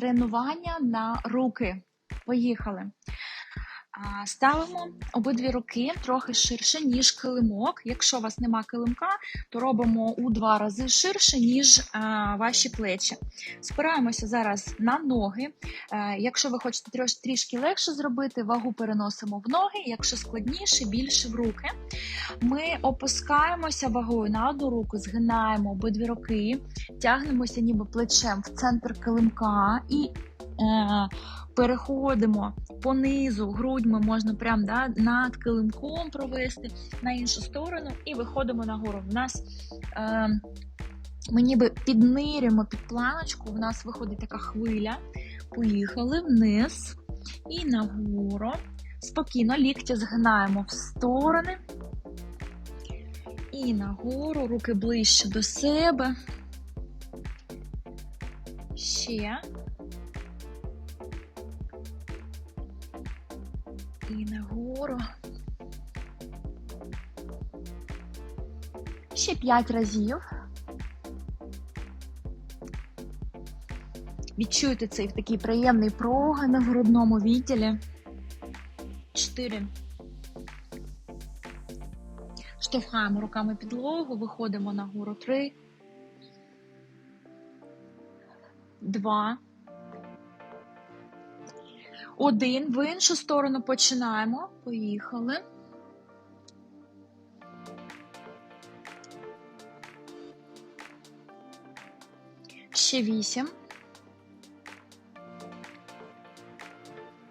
тренування на руки. Поїхали. Ставимо обидві руки трохи ширше, ніж килимок. Якщо у вас нема килимка, то робимо у два рази ширше, ніж а, ваші плечі. Спираємося зараз на ноги. Е, Якщо ви хочете трішки легше зробити, вагу переносимо в ноги. Якщо складніше, більше в руки. Ми опускаємося вагою на одну руку, згинаємо обидві руки, тягнемося ніби плечем в центр килимка і е, переходимо по низу грудьми, можна прям да, над килимком провести на іншу сторону і виходимо нагору. В нас е, ми ніби піднирюємо під планочку, в нас виходить така хвиля. Поїхали вниз і нагору. Спокійно лікті згинаємо в сторони. І нагору, руки ближче до себе. Ще. І нагору. Ще п'ять разів. Відчуйте цей такий приємний прогин в грудному відділі. Чотири. Штовхаємо руками підлогу, виходимо нагору. Три. Два. Один. В іншу сторону починаємо. Поїхали. Ще вісім.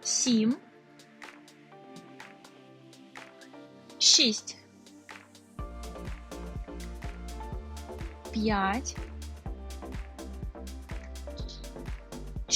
Сім. Шість. П'ять.